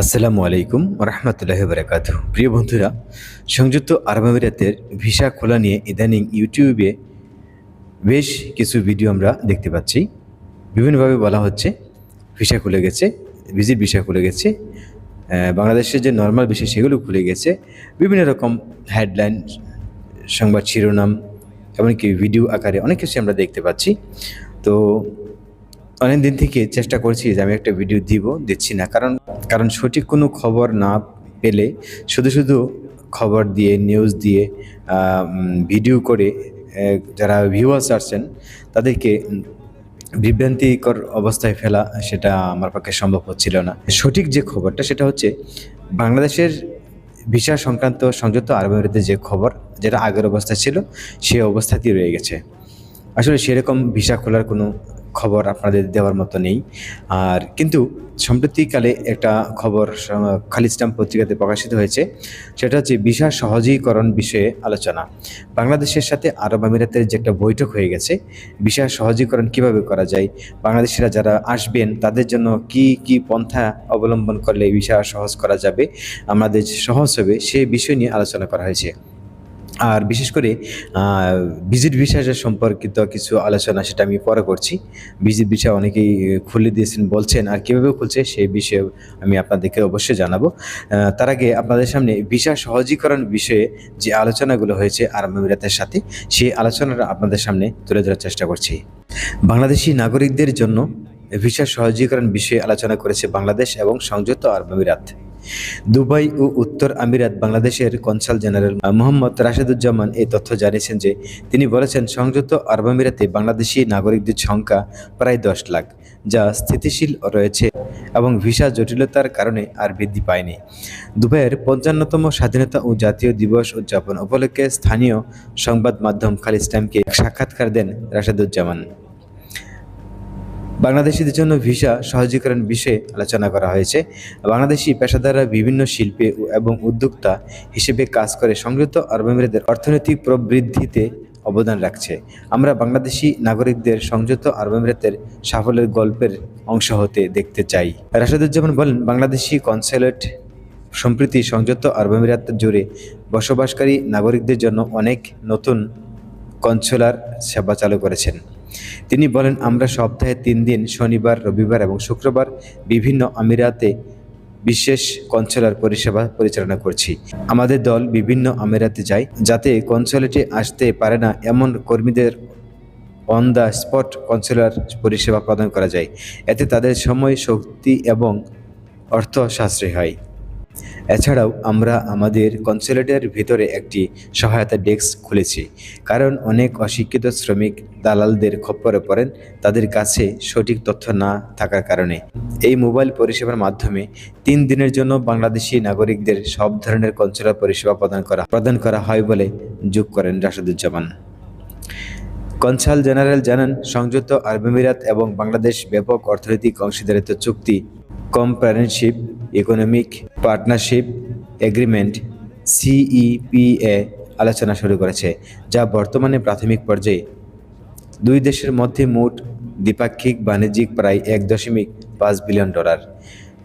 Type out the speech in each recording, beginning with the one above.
আসসালামু আলাইকুম রহমতুল্লাহ বরাকাত প্রিয় বন্ধুরা, সংযুক্ত আরব আমিরাতের ভিসা খোলা নিয়ে ইদানিং ইউটিউবে বেশ কিছু ভিডিও আমরা দেখতে পাচ্ছি। বিভিন্নভাবে বলা হচ্ছে, ভিসা খুলে গেছে, ভিজিট ভিসা খুলে গেছে বাংলাদেশের যে নর্মাল বিষয় সেগুলো খুলে গেছে। বিভিন্ন রকম হেডলাইন, সংবাদ শিরোনাম, এমনকি ভিডিও আকারে অনেক কিছু আমরা দেখতে পাচ্ছি। তো অনেক দিন থেকে চেষ্টা করছি যে আমি একটা ভিডিও দিব, দিচ্ছি না। কারণ কারণ সঠিক কোনো খবর না পেলে, শুধু শুধু খবর দিয়ে নিউজ দিয়ে ভিডিও করে যারা ভিউয়ার্স আসছেন, তাদেরকে বিভ্রান্তিকর অবস্থায় ফেলা সেটা আমার পক্ষে সম্ভব হচ্ছিল না। সঠিক যে খবরটা, সেটা হচ্ছে বাংলাদেশের ভিসা সংক্রান্ত সংযুক্ত আরব যে খবর, যেটা আগের অবস্থায় ছিল, সেই অবস্থাতেই রয়ে গেছে। আসলে সেরকম ভিসা খোলার কোনো খবর আপনাদের দেওয়ার মতো নেই। আর কিন্তু সম্প্রতিকালে একটা খবর খালিস্তাম পত্রিকাতে প্রকাশিত হয়েছে, সেটা হচ্ছে ভিসা সহজীকরণ বিষয়ে আলোচনা। বাংলাদেশের সাথে আরব আমিরাতের যে একটা বৈঠক হয়ে গেছে, ভিসা সহজীকরণ কীভাবে করা যায়, বাংলাদেশিরা যারা আসবেন, তাদের জন্য কি কি পন্থা অবলম্বন করলে ভিসা সহজ করা যাবে, আমাদের সহজ হবে, সে বিষয় নিয়ে আলোচনা করা হয়েছে। আর বিশেষ করে ভিজিট ভিসা সম্পর্কিত কিছু আলোচনা সেটা আমি পরে করছি। ভিজিট ভিসা অনেকেই খুলে দিয়েছেন, বলছেন আর কীভাবে খুলছে সেই বিষয়ে আমি আপনাদেরকে অবশ্যই জানাব। তার আগে আপনাদের সামনে ভিসা সহজীকরণ বিষয়ে যে আলোচনাগুলো হয়েছে আরব আমিরাতের সাথে, সেই আলোচনাটা আপনাদের সামনে তুলে ধরার চেষ্টা করছি। বাংলাদেশি নাগরিকদের জন্য ভিসা সহজীকরণ বিষয়ে আলোচনা করেছে বাংলাদেশ এবং সংযুক্ত আরব আমিরাত। দুবাই ও উত্তর আমিরাত বাংলাদেশের কনসাল জেনারেল মোহাম্মদ রাশেদুজ্জামান এই তথ্য জানিয়েছেন যে তিনি বলেছেন, সংযুক্ত আরব আমিরাতে বাংলাদেশি নাগরিকদের সংখ্যা প্রায় দশ লাখ, যা স্থিতিশীল রয়েছে এবং ভিসা জটিলতার কারণে আর বৃদ্ধি পায়নি। দুবাইয়ের পঞ্চান্নতম স্বাধীনতা ও জাতীয় দিবস উদযাপন উপলক্ষে স্থানীয় সংবাদ মাধ্যম খালিজ টাইমকে সাক্ষাৎকার দেন রাশেদুজ্জামান। বাংলাদেশিদের জন্য ভিসা সহজীকরণ বিষয়ে আলোচনা করা হয়েছে। বাংলাদেশি পেশাদাররা বিভিন্ন শিল্পে এবং উদ্যোক্তা হিসেবে কাজ করে সংযুক্ত আরব আমিরাতের অর্থনৈতিক প্রবৃদ্ধিতে অবদান রাখছে। আমরা বাংলাদেশি নাগরিকদের সংযুক্ত আরব আমিরাতের সাফল্যের গল্পের অংশ হতে দেখতে চাই। রাশেদুজ্জামান বলেন, বাংলাদেশি কনসুলেট সম্প্রতি সংযুক্ত আরব আমিরাত জুড়ে বসবাসকারী নাগরিকদের জন্য অনেক নতুন কনসুলার সেবা চালু করেছেন। তিনি বলেন, আমরা সপ্তাহে তিন দিন, শনিবার, রবিবার এবং শুক্রবার বিভিন্ন আমিরাতে বিশেষ কনসুলার পরিষেবা পরিচালনা করছি। আমাদের দল বিভিন্ন আমিরাতে যায়, যাতে কনসুলেটে আসতে পারে না। এমন কর্মীদের অন দ্য স্পট কনসুলার পরিষেবা প্রদান করা যায়। এতে তাদের সময়, শক্তি এবং অর্থ সাশ্রয় হয়। এছাড়াও আমরা আমাদের কনসুলেটের ভিতরে একটি সহায়তা ডেস্ক খুলেছি, কারণ অনেক অশিক্ষিত শ্রমিক দালালদের খপ্পরে পড়েন, তাদের কাছে সঠিক তথ্য না থাকার কারণে। এই মোবাইল পরিষেবার মাধ্যমে তিন দিনের জন্য বাংলাদেশি নাগরিকদের সব ধরনের কনসুলার পরিষেবা প্রদান করা প্রদান করা হয় বলে যোগ করেন রাশেদুজ্জামান। কনসাল জেনারেল জানান, সংযুক্ত আরব আমিরাত এবং বাংলাদেশ ব্যাপক অর্থনৈতিক অংশীদারিত্ব চুক্তি comprehensive economic partnership agreement CEPA আলোচনা শুরু করেছে, যা বর্তমানে প্রাথমিক পর্যায়ে। দুই দেশের মধ্যে মোট দ্বিপাক্ষিক বাণিজ্যিক প্রায় এক দশমিক পাঁচ বিলিয়ন ডলার।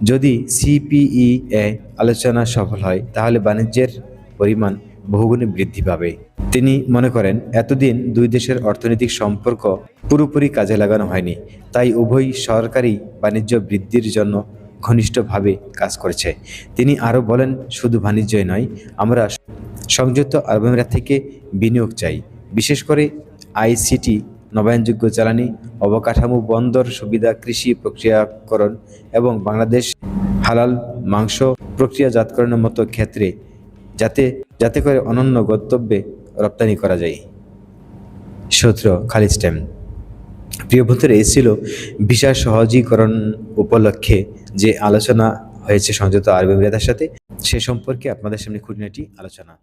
যদি সিপিইএ আলোচনা সফল হয়, তাহলে বাণিজ্যের পরিমাণ বহুগুণে বৃদ্ধি পাবে। তিনি মনে করেন, এতদিন দুই দেশের অর্থনৈতিক সম্পর্ক পুরোপুরি কাজে লাগানো হয়নি, তাই উভয় সরকারি বাণিজ্য বৃদ্ধির জন্য ঘনিষ্ঠভাবে কাজ করেছে। তিনি আরও বলেন, শুধু বাণিজ্যই নয়, আমরা সংযুক্ত আরব আমিরাত থেকে বিনিয়োগ চাই। বিশেষ করে আইসিটি, নবায়নযোগ্য জ্বালানি, অবকাঠামো বন্দর সুবিধা, কৃষি প্রক্রিয়াকরণ এবং বাংলাদেশ হালাল মাংস প্রক্রিয়াজাতকরণের মতো ক্ষেত্রে যাতে যাতে করে অনন্য গন্তব্যে রপ্তানি করা যায়। সূত্র খালিজ টাইম প্রিয় বন্ধুরা, এই ছিল ভিসা সহজীকরণ উপলক্ষে যে আলোচনা হয়েছে সংযুক্ত আরবি আমিরাতের সাথে, সে সম্পর্কে আপনাদের সামনে খুঁটিনাটি আলোচনা।